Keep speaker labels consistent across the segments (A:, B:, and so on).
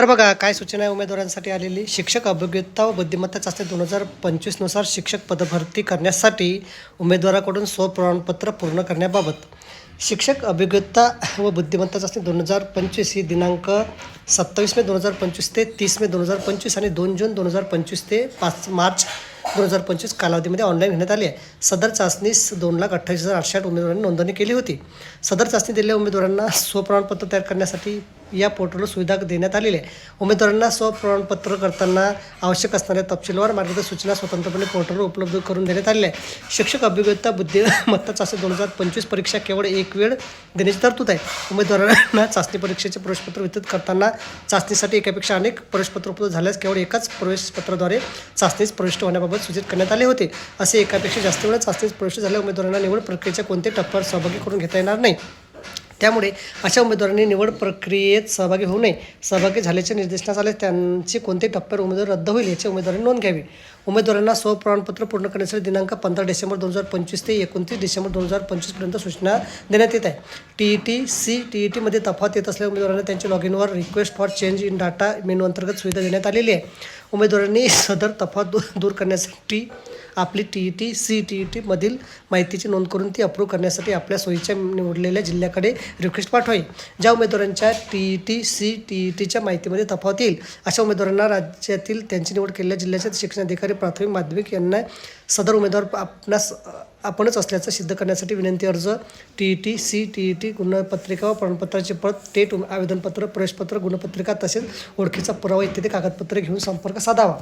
A: तर बघा काय सूचना आहे उमेदवारांसाठी आलेली? शिक्षक अभिज्ञता व बुद्धिमत्ता चाचणी दोन हजार पंचवीसनुसार शिक्षक पदभरती करण्यासाठी उमेदवाराकडून स्वप्रमाणपत्र पूर्ण करण्याबाबत. शिक्षक अभिज्ञता व बुद्धिमत्ता चाचणी दोन हजार पंचवीस ही दिनांक सत्तावीस मे दोन हजार पंचवीस ते तीस मे दोन हजार पंचवीस आणि दोन जून दोन हजार पंचवीस ते पाच मार्च दोन हजार पंचवीस कालावधीमध्ये ऑनलाईन घेण्यात आली आहे. सदर चाचणीस दोन लाख अठ्ठावीस हजार आठशे आठ उमेदवारांनी नोंदणी केली होती. सदर चाचणी दिलेल्या उमेदवारांना स्वप्रमाणपत्र तयार करण्यासाठी या पोर्टलवर सुविधा देण्यात आलेली आहे. उमेदवारांना स्वप्रमाणपत्र करताना आवश्यक असणाऱ्या तपशीलवार मार्गदर्शक सूचना स्वतंत्रपणे पोर्टलवर उपलब्ध करून देण्यात आलेल्या आहे. शिक्षक अभिज्ञता बुद्धिमत्ता चाचणी दोन हजार पंचवीस परीक्षा केवळ एक वेळ देण्याची तरतूद आहे. उमेदवारांना चाचणी परीक्षेचे प्रवेशपत्र वितरित करताना चाचणीसाठी एकापेक्षा अनेक प्रवेशपत्र उपलब्ध झाल्यास केवळ एकाच प्रवेशपत्राद्वारे चाचणीस प्रविष्ट होण्याबाबत सूचित करण्यात आले होते. असे एकापेक्षा जास्त वेळा चाचणीस प्रविष्ट झाल्या उमेदवारांना निवड प्रक्रियेच्या कोणत्या टप्प्यावर सहभागी करून घेता येणार नाही. त्यामुळे अशा उमेदवारांनी निवड प्रक्रियेत सहभागी होऊ नये. सहभागी झाल्याचे निर्देशनास आले त्यांची कोणत्याही टप्प्यावर उमेदवार रद्द होईल याची उमेदवारांनी नोंद घ्यावी. उमेदवारांना स्वप्रमाणपत्र पूर्ण करण्यासाठी दिनांक पंधरा डिसेंबर दोन हजार पंचवीस ते एकोणतीस डिसेंबर दोन हजार पंचवीसपर्यंत सूचना देण्यात येत आहे. T E T C T E टीमध्ये तफावत येत असलेल्या उमेदवारांना त्यांच्या log इनवर request for change in data menu अंतर्गत सुविधा देण्यात आलेली आहे. उमेदवारांनी सदर तफा दूर दूर करण्यासाठी आपली T E T C T E टीमधील माहितीची नोंद करून ती अप्रूव्ह करण्यासाठी आपल्या सोयीच्या निवडलेल्या जिल्ह्याकडे रिक्वेस्ट पाठवावी. ज्या उमेदवारांच्या T E T C T E टीच्या माहितीमध्ये तफावत येईल अशा उमेदवारांना राज्यातील त्यांची निवड केलेल्या जिल्ह्याचे शिक्षणाधिकारी प्राथमिक माध्यमिक यांना सदर उमेदवार आपणास आपणच असल्याचं सिद्ध करण्यासाठी विनंती अर्ज T E T C T E T गुणपत्रिका व प्रमाणपत्राचे प्रत टेट आवेदनपत्र प्रवेशपत्र गुणपत्रिका तसेच ओळखीचा पुरावा इत्यादी कागदपत्रे घेऊन संपर्क साधावा.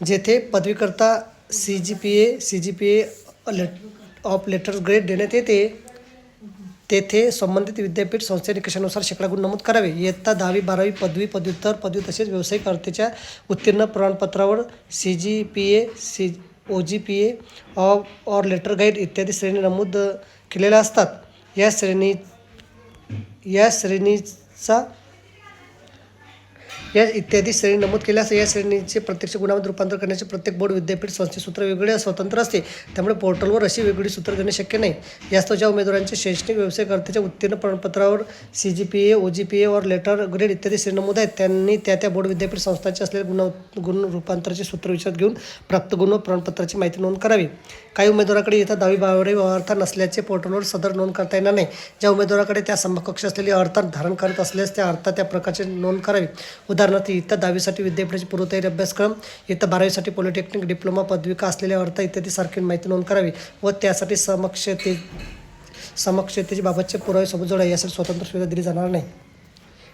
A: जेथे पदवीकरता C G P A C G P A let of letter grade देण्यात येते तेथे संबंधित विद्यापीठ संस्थे निकषानुसार शिकला गुण नमूद करावे. इयत्ता दहावी बारावी पदवी पदव्युत्तर पदवी तसेच व्यावसायिक अर्थेच्या उत्तीर्ण प्रमाणपत्रावर C G P A C O G P A of or letter guide इत्यादी श्रेणी नमूद केलेल्या असतात. या श्रेणी या श्रेणीचा या इत्यादी श्रेणी नमूद केल्यास या श्रेणीचे प्रत्यक्ष गुणामध्ये रूपांतर करण्याचे प्रत्येक बोर्ड विद्यापीठ संस्थे सूत्र वेगळे स्वतंत्र असते. त्यामुळे पोर्टलवर अशी वेगळी सूत्र देणे शक्य नाही. यास्तव ज्या उमेदवारांचे शैक्षणिक व्यवसाय कर्त्याच्या उत्तीर्ण प्रमाणपत्रावर C G P A O G P A or letter grade इत्यादी श्रेणी नमूद आहेत त्यांनी त्या त्या बोर्ड विद्यापीठ संस्थांचे असलेले गुण गुण रूपांतराचे सूत्र विचारात घेऊन प्राप्त गुण व प्रमाणपत्राची माहिती नोंद करावी. काही उमेदवाराकडे इथं दहावी बारावी अर्थ नसल्याचे पोर्टलवर सदर नोंद करता येणार नाही. ज्या उमेदवाराकडे त्या समकक्ष असलेली अर्थ धारण करत असल्यास त्या अर्थ त्या प्रकारचे नोंद करावी. उदाहरणार्थ इथं दहावीसाठी विद्यापीठाची पूर्वतयारी अभ्यासक्रम इथं बारावीसाठी पॉलिटेक्निक डिप्लोमा पदविका असलेल्या अर्थ इत्यादी सारखी माहिती नोंद करावी व त्यासाठी समक्षते समक्षतेची बाबतचे पुरावे सोबत जोडा यासाठी स्वतंत्र सुविधा दिली जाणार नाही.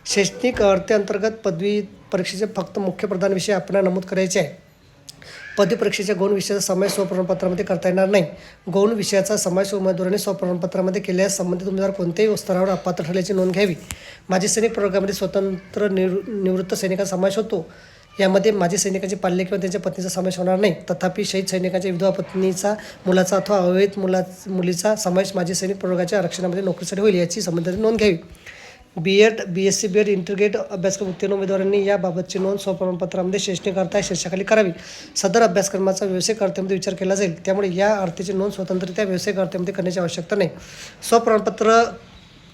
A: शैक्षणिक अर्थांतर्गत पदवी परीक्षेचे फक्त मुख्य प्रधान विषय आपल्याला नमूद करायचे आहे. पदपरीक्षेच्या गौण विषयाचा समावेश स्वप्रमाणपत्रामध्ये करता येणार नाही. गौण विषयाचा समावेश उमेदवाराने स्वप्रमाणपत्रामध्ये केल्यास संबंधित उमेदवार कोणत्याही स्तरावर अपात्र ठरल्याची नोंद घ्यावी. माजी सैनिक प्रवर्गामध्ये स्वतंत्र निवृ निवृत्त सैनिकांचा समावेश होतो. यामध्ये माजी सैनिकांचे पाल्य किंवा त्यांच्या पत्नीचा समावेश होणार नाही. तथापि शहीद सैनिकांच्या विधवा पत्नीचा मुलाचा अथवा अवैध मुला मुलीचा समावेश माजी सैनिक प्रवर्गाच्या आरक्षणामध्ये नोकरीसाठी होईल याची संबंधित नोंद घ्यावी. B Ed B S C B Ed integrate अभ्यासक्रम उत्तीर्ण उमेदवारांनी याबाबतची नोंद स्वप्रमाणपत्रामध्ये शैक्षणिक अर्थ या शीर्षाखाली करावी. सदर अभ्यासक्रमाचा व्यावसायिक अर्थामध्ये विचार केला जाईल. त्यामुळे या अर्थाची नोंद स्वतंत्ररित्या व्यावसायिक अर्थामध्ये करण्याची आवश्यकता नाही. स्वप्रमाणपत्र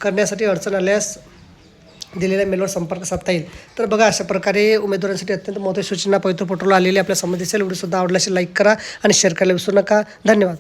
A: करण्यासाठी अडचण आल्यास दिलेल्या मेलवर संपर्क साधता येईल. तर बघा अशा प्रकारे उमेदवारांसाठी अत्यंत महत्त्वाची सूचना पवित्र पोर्टलला आलेली आपल्या संबंधित असेल व्हिडिओसुद्धा आवडल्याशी लाईक करा आणि शेअर करायला विसरू नका. धन्यवाद.